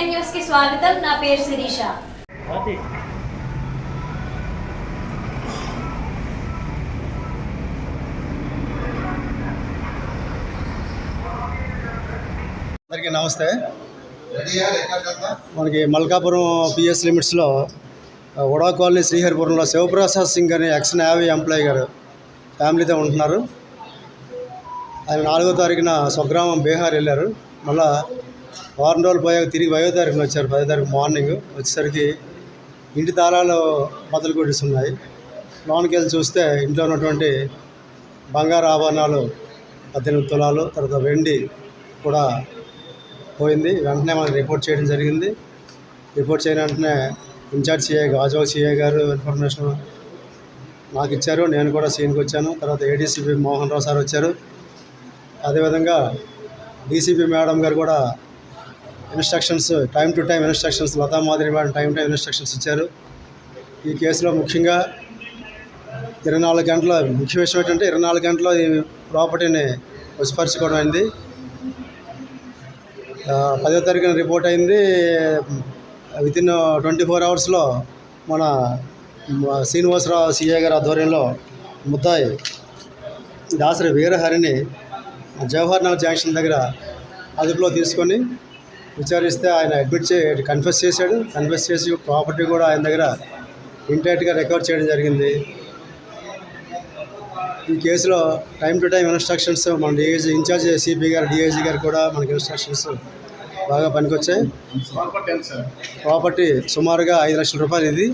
SBN న్యూస్కి స్వాగతం. నా పేరు శిరీష. అందరికీ నమస్తే. మనకి మల్కాపురం పిఎస్ లిమిట్స్లో వడా కాలనీ శ్రీహరిపురంలో శివప్రసాద్ సింగ్ అనే ఎక్స్ నేవీ ఎంప్లాయీ గారు ఫ్యామిలీతో ఉంటున్నారు. ఆయన నాలుగో తారీఖున స్వగ్రామం బీహార్ వెళ్ళారు. మళ్ళా వారం రోజులు పోయాక తిరిగి పదో తారీఖున వచ్చారు. పదో తారీఖు మార్నింగ్. వచ్చేసరికి ఇంటి తాళాలు బదులు కొట్టేసి ఉన్నాయి లోనికి వెళ్ళి చూస్తే ఇంట్లో ఉన్నటువంటి బంగారు ఆభరణాలు పద్దెనిమిది తులాలు తర్వాత వెండి కూడా పోయింది. వెంటనే మనకు రిపోర్ట్ చేయడం జరిగింది. రిపోర్ట్ చేయని వెంటనే incharge CI Gajuwa CI garu information నాకు ఇచ్చారు. నేను కూడా సీన్కి వచ్చాను. తర్వాత ఏడీసీపీ మోహన్ రావు సార్ వచ్చారు. అదేవిధంగా డీసీపీ మేడం గారు కూడా instructions time to time instructions Lata మాదిరి మేడం టైం టైం ఇన్స్ట్రక్షన్స్ ఇచ్చారు. ఈ కేసులో ముఖ్యంగా ఇరవై నాలుగు గంటల ముఖ్య విషయం ఏంటంటే ఇరవై నాలుగు గంటల ఈ ప్రాపర్టీని వశపరచుకోవడం అయింది. పదో తారీఖున రిపోర్ట్ అయింది. వితిన్ ట్వంటీ ఫోర్ అవర్స్లో మన శ్రీనివాసరావు సిఏ గారి ఆధ్వర్యంలో ముద్దాయి దాసరి వీరహరిని జవహర్ నగర్ జంక్షన్ దగ్గర అదుపులో తీసుకొని విచారిస్తే ఆయన అడ్మిట్ చే కన్ఫెస్ చేశాడు. కన్ఫెస్ చేసి ప్రాపర్టీ కూడా ఆయన దగ్గర ఇంటైట్గా రికవర్ చేయడం జరిగింది. ఈ కేసులో టైం టు టైం ఇన్స్ట్రక్షన్స్ మన డిఐజీ ఇన్ఛార్జ్ సిపి గారు డిఐజీ గారు కూడా మనకి ఇన్స్ట్రక్షన్స్ బాగా పనికొచ్చాయి. ప్రాపర్టీ సుమారుగా ఐదు లక్షల రూపాయలు ఇది.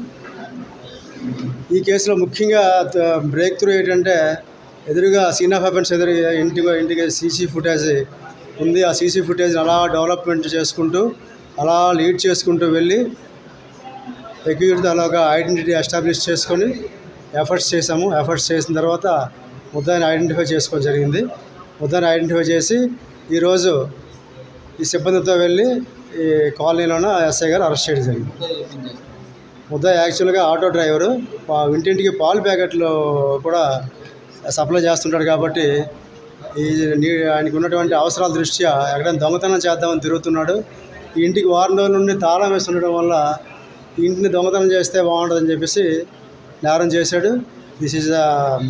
ఈ కేసులో ముఖ్యంగా బ్రేక్ త్రూ ఏంటంటే ఎదురుగా సీన్ ఆఫ్ అఫెన్స్ ఎదురు ఇంటికి ఇంటికి సీసీ ఫుటేజ్ ఉంది. ఆ సీసీ ఫుటేజ్ అలా డెవలప్మెంట్ చేసుకుంటూ అలా లీడ్ చేసుకుంటూ వెళ్ళి ఎక్యూట్ అలాగా ఐడెంటిటీ ఎస్టాబ్లిష్ చేసుకొని ఎఫర్ట్స్ చేసాము ఎఫర్ట్స్ చేసిన తర్వాత ముద్దాయిని ఐడెంటిఫై చేసుకోవడం జరిగింది. ముద్దాయిని ఐడెంటిఫై చేసి ఈరోజు ఈ సిబ్బందితో వెళ్ళి ఈ కాలనీలోన ఎస్ఐ గారు అరెస్ట్ చేయడం జరిగింది. ముద్ద యాక్చువల్గా ఆటో డ్రైవరు ఇంటింటికి పాలు ప్యాకెట్లు కూడా సప్లై చేస్తుంటాడు కాబట్టి ఈ ఆయనకు ఉన్నటువంటి అవసరాల దృష్ట్యా ఎక్కడైనా దొంగతనం చేద్దామని తిరుగుతున్నాడు. ఇంటికి వారం రోజుల నుండి తాళం వేసి వల్ల ఇంటిని దొంగతనం చేస్తే బాగుంటుందని చెప్పేసి నేరం చేశాడు. దిస్ ఈజ్ um,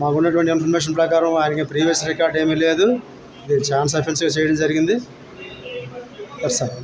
మాకు ఉన్నటువంటి ఇన్ఫర్మేషన్ ప్రకారం ఆయనకి ప్రీవియస్ రికార్డ్ ఏమీ లేదు. ఇది ఛాన్స్ అఫెన్స్గా చేయడం జరిగింది. సార్